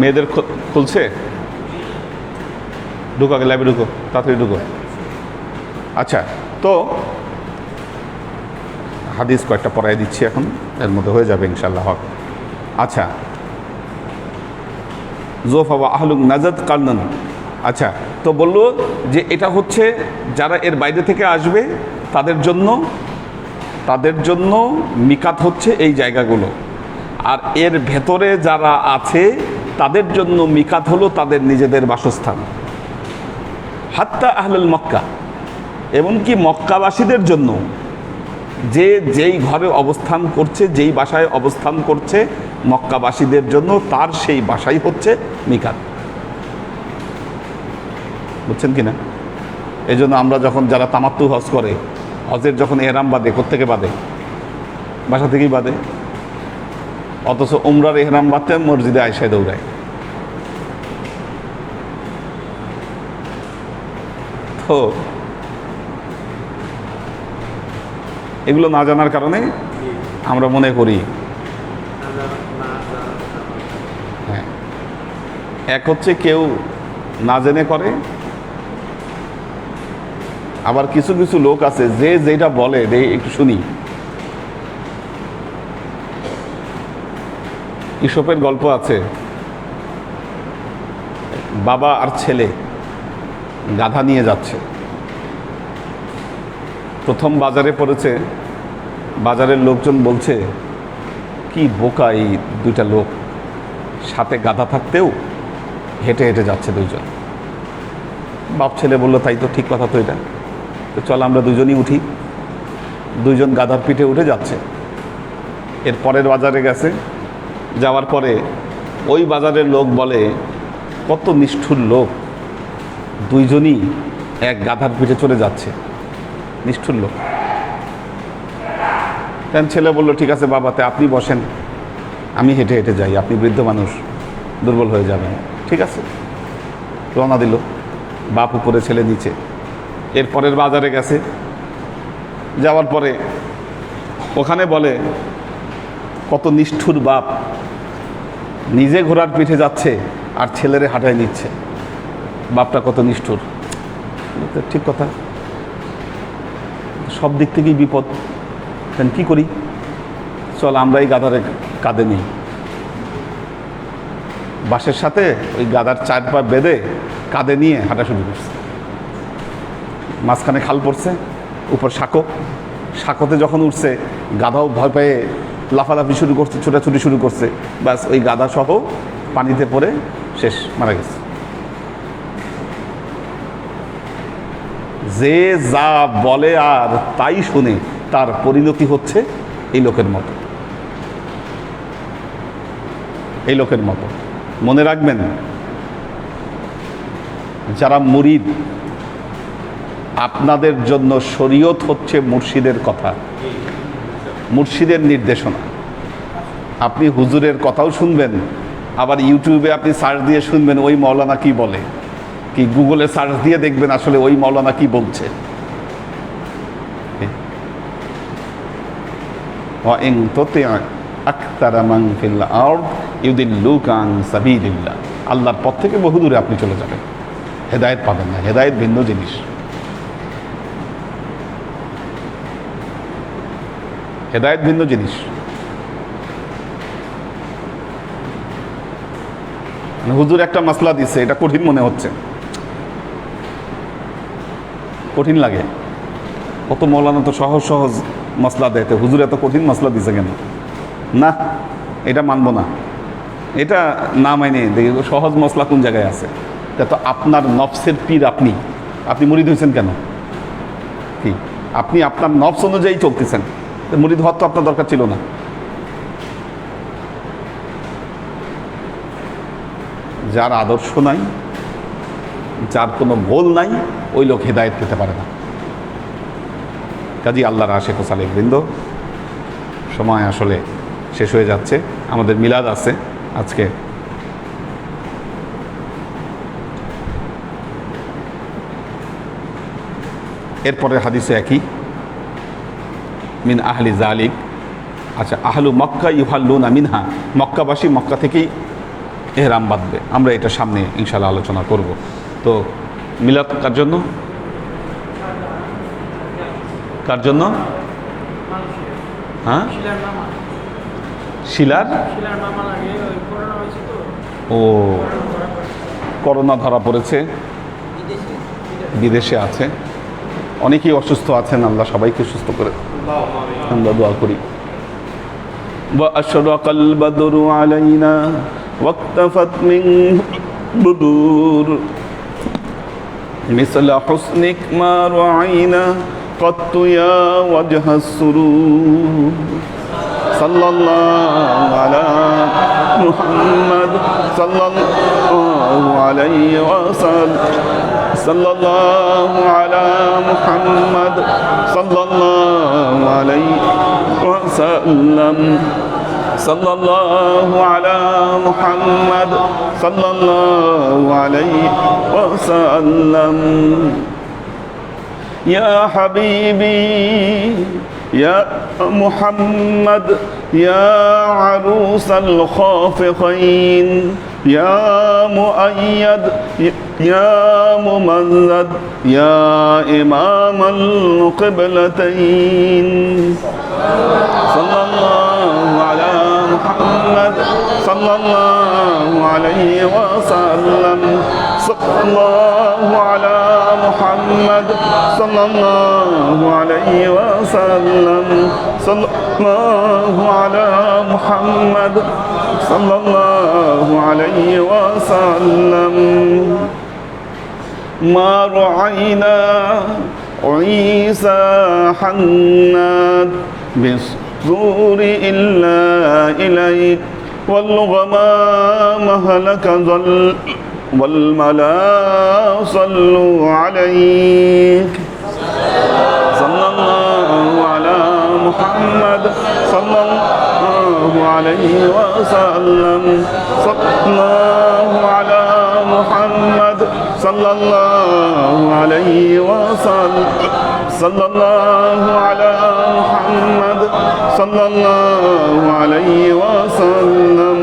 মেয়েদের খুলছে? ঢুকো আগে ল্যাবে ঢুকো, তাড়াতাড়ি ঢুকো। আচ্ছা তো হাদিস কয়েকটা পড়াই দিচ্ছি এখন, এর মধ্যে হয়ে যাবে ইনশাল্লাহ হক। আচ্ছা জোফা বা আহলুক নাজাদ কালনন। আচ্ছা তো বলল যে এটা হচ্ছে যারা এর বাইরে থেকে আসবে, তাদের জন্য তাদের জন্য মিকাত হচ্ছে এই জায়গাগুলো। আর এর ভেতরে যারা আছে তাদের জন্য মিকাত হলো তাদের নিজেদের বাসস্থান। হাত্তা আহলুল মক্কা, এমনকি মক্কাবাসীদের জন্য যে যেই ঘরে অবস্থান করছে, যেই বাসায় অবস্থান করছে মক্কাবাসীদের জন্য তার সেই বাসাই হচ্ছে মিকাত। বুঝছেন কি না এই জন্য আমরা যখন যারা তামাত্তু হজ করে, হজের যখন এরাম বাঁধে কোত্থেকে বাঁধে বাসা থেকেই বাঁধে অথচ উমরার এহরাম বাঁধতে মসজিদে আয়সায় দৌড়ায়। তো, এগুলো না জানার কারণে আমরা মনে করি হ্যাঁ এক হচ্ছে কেউ না জেনে করে, আবার কিছু কিছু লোক আছে যে যেটা বলে একটু শুনি। ইসপের গল্প আছে। বাবা আর ছেলে গাধা নিয়ে যাচ্ছে। প্রথম বাজারে পড়েছে, বাজারের লোকজন বলছে, কি বোকা এই দুইটা লোক, সাথে গাধা থাকতেও হেঁটে হেঁটে যাচ্ছে দুইজন। বাপ ছেলে বলল, তাই তো ঠিক কথা তো এটা। তো চল আমরা দুজনই উঠি। দুইজন গাধার পিঠে উঠে যাচ্ছে। এর পরের বাজারে গেছে যাওয়ার পরে ওই বাজারের লোক বলে, কত নিষ্ঠুর লোক। দুইজনই এক গাধার পিঠে চলে যাচ্ছে। নিষ্ঠুর লোক। তেন ছেলে বলল, ঠিক আছে বাবাতে, আপনি বসেন। আমি হেঁটে হেঁটে যাই। আপনি বৃদ্ধ মানুষ, দুর্বল হয়ে যাবেন। ঠিক আছে? রওনা দিল। বাপ উপরে, ছেলে নিচে। এরপরের বাজারে গেছে। যাওয়ার পরে ওখানে বলে কত নিষ্ঠুর বাপ। নিজে ঘোড়ার পিঠে যাচ্ছে আর ছেলেরে হাঁটায় নিচ্ছে। বাপটা কত নিষ্ঠুর। ঠিক কথা। সব দিক থেকেই বিপদ। কেন কী করি? চল, আমরা এই গাদারে কাঁধে নিই। বাসের সাথে ওই গাদার চার পা বেঁধে কাঁধে নিয়ে হাঁটা শুরু করছে। মাঝখানে খাল পড়ছে, উপর সাঁকো। সাঁকোতে যখন উঠছে, গাধাও ভয় পেয়ে লাফালাফি শুরু করছে, ছোটাছুটি শুরু করছে। ব্যাস, ওই গাদা সহ পানিতে পড়ে শেষ, মারা গেছে। যে যা বলে আর তাই শুনে তার পরিণতি হচ্ছে এই লোকের মতো। এই লোকের মতো। মনে রাখবেন, যারা মুরিদ, আপনাদের জন্য শরীয়ত হচ্ছে মুর্শিদের কথা। মুর্শিদের নির্দেশনা। আপনি হুজুরের কথাও শুনবেন, আবার ইউটিউবে আপনি সার্চ দিয়ে শুনবেন ওই মৌলানা কি বলে, কি গুগলে সার্চ দিয়ে দেখবেন আসলে ওই মৌলানা কি বলছে। আল্লাহর পথ থেকে বহুদূরে আপনি চলে যাবেন। হেদায়ত পাবেন না, হেদায়ত ভিন্ন জিনিস। হেদায়েত ভিন্ন জিনিস। মানে হুজুর একটা মাসলা দিচ্ছে এটা কঠিন মনে হচ্ছে। কঠিন লাগে। কত মৌলানা তো সহজ সহজ মশলা দেয় হুজুর এত কঠিন মশলা দিছে কেন? না, এটা মানবো না। এটা না মাইনে দেখি, সহজ মশলা কোন জায়গায় আছে? তা তো আপনার নফসের পীর আপনি। আপনি মুরিদ হয়েছেন কেন? কি? আপনি আপনার নফস অনুযায়ী চলতেছেন। মুরিদ হওয়ার তো আপনার দরকার ছিল না। যার আদর্শ নাই, যার কোনো গোল নাই, ওই লোক হেদায়ত পেতে পারে না। কাজী আল্লাহর আশেখ বৃন্দ, সময় আসলে শেষ হয়ে যাচ্ছে, আমাদের মিলাদ আছে আজকে। এরপরের হাদিসে একই। মিন আহলি জালিক। আচ্ছা আহলু মক্কা ইউহাল্লুনা মিনহা। মক্কাবাসী মক্কা থেকেই এহরাম বাঁধবে। আমরা এটা সামনে ইনশাল্লাহ আলোচনা করব। তো মিলাদ কার জন্য? কার জন্য? হ্যাঁ? শিলার? ও, করোনা ধরা পড়েছে। বিদেশে বিদেশে আছে। অনেকেই অসুস্থ আছেন, আল্লাহ সবাইকে সুস্থ করে আমরা দোয়া করি وأشرق البدر علينا واقتفت من بدور مثل حسنك ما رعينا قط يا وجه السرور صلى الله على محمد صلى الله عليه وسلم صلى الله على محمد صلى الله عليه وسلم. صلى الله على محمد صلى الله عليه وسلم. يا حبيبي يا محمد يا عروس الخافقين. يا مؤيد يا ممزد يا إمام القبلتين. صلى الله على محمد صلى الله عليه وسلم. صلى الله على محمد صلى الله عليه وسلم. صلى الله على محمد. صلى الله عليه وسلم. ما رعينا عيسى حناد بالصدور إلا إليك والغمام هلك ظل والملا صلوا عليك صلى الله على محمد. صلى الله عليه وسلم. صلى الله على محمد صلى الله عليه وسلم. صلى الله على محمد صلى الله عليه وسلم.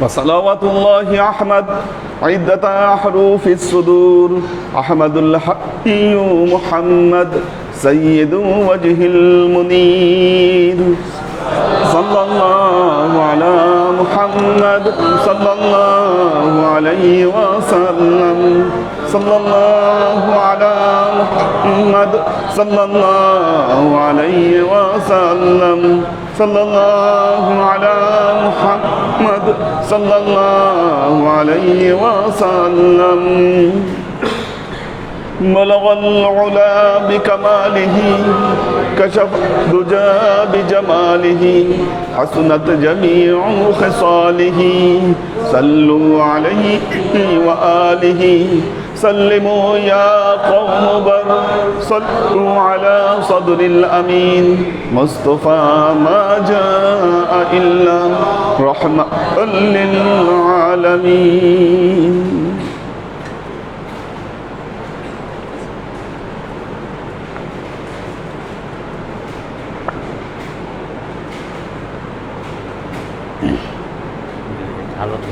وصلوات الله أحمد عدة أحرف الصدور. أحمد الحي محمد. سيد وجه المنير صلى الله على محمد صلى الله عليه وسلم. صلى الله على محمد صلى الله عليه وسلم. صلى الله على محمد صلى الله عليه وسلم. بلغ العلا بكماله كشف الدجى بجماله حسنت جميع خصاله. صلوا عليه وآله سلموا يا قوم بر صلوا على صدر الأمين. مصطفى ما جاء إلا رحمة للعالمين. ভালো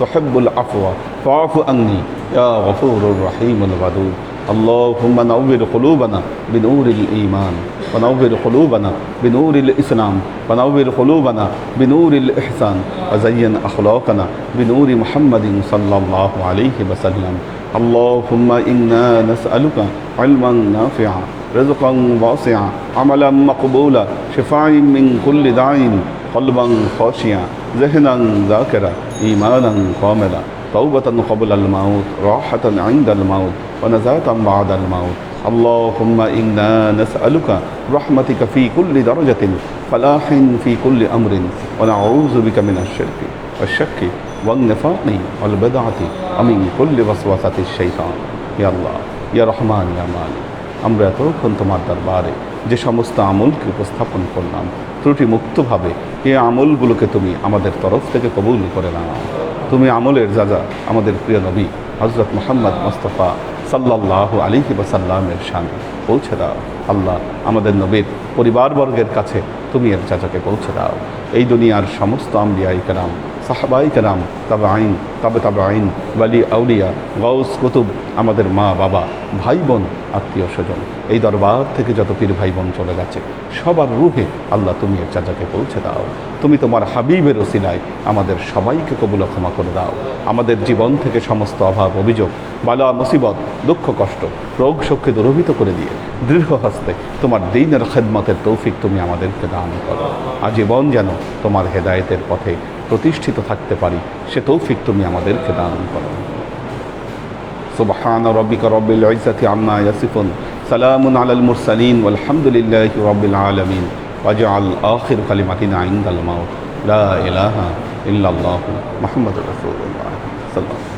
تحب العفو فاعف عني. يا غفور الرحيم الودود اللهم نور قلوبنا بنور الإيمان ونور قلوبنا بنور الإسلام ونور قلوبنا بنور الإحسان. وزين أخلاقنا بنور محمد صلى الله عليه وسلم. اللهم إنا نسألك علما نافعا رزقا واسعا عملا مقبولا شفاء من كل داع قلبا خاشعا ذهنا ذاكرا. إيمانا كاملا توبة قبل الموت راحة عند الموت ونزاة بعد الموت اللهم إنا نسألك رحمتك في كل درجة فلاح في كل أمر ونعوذ بك من الشرك والشك والنفاق والبدعة ومن كل وسوسة الشيطان يا الله يا رحمن يا مالك আমরা এতক্ষণ তোমার দরবারে যে সমস্ত আমলকে উপস্থাপন করলাম ত্রুটি মুক্তভাবে এই আমলগুলোকে তুমি আমাদের তরফ থেকে কবুল করে নাও। তুমি আমলের যাজা, আমাদের প্রিয় নবী হজরত মোহাম্মদ মোস্তফা সাল্লাহ আলিহি বাসাল্লামের সামনে পৌঁছে দাও। আল্লাহ আমাদের নবীর পরিবারবর্গের কাছে তুমি এর চাচাকে পৌঁছে দাও। এই দুনিয়ার সমস্ত আম্বিয়াই কেরাম সাহাবাই কেরাম তবে আইন তবে তবে আইন বালি আউলিয়া গৌস কুতুব, আমাদের মা, বাবা ভাই বোন আত্মীয় স্বজন। এই দরবার থেকে যত পীর ভাই বোন চলে গেছে, সবার রুহে আল্লাহ তুমি এর চাচাকে পৌঁছে দাও। তুমি তোমার হাবিবের ওসিলায় আমাদের সবাইকে কবুল ক্ষমা করে দাও। আমাদের জীবন থেকে সমস্ত অভাব, অভিযোগ, বালা, মুসিবত, দুঃখ, কষ্ট, রোগ শোককে দূরভূত করে দিয়ে দৃঢ় হস্তে তোমার দিনের খেদমতের তৌফিক তুমি আমাদেরকে দান করো। আজীবন যেন তোমার হেদায়েতের পথে প্রতিষ্ঠিত থাকতে পারি, সে তৌফিক তুমি আমাদেরকে দান করো। সুবহান রব্বিকা রব্বিল ইজ্জাতি আম্মা ইয়াসিফুন, সালামুন আলাল মুরসালিন আলহামদুলিল্লাহি রব্বিল আলামিন। ওয়াজআল আখির কালিমাতিনা ইনদাল মাউত, লা ইলাহা ইল্লাল্লাহ মুহাম্মাদুর রাসূলুল্লাহ সাল্লাল্লাহু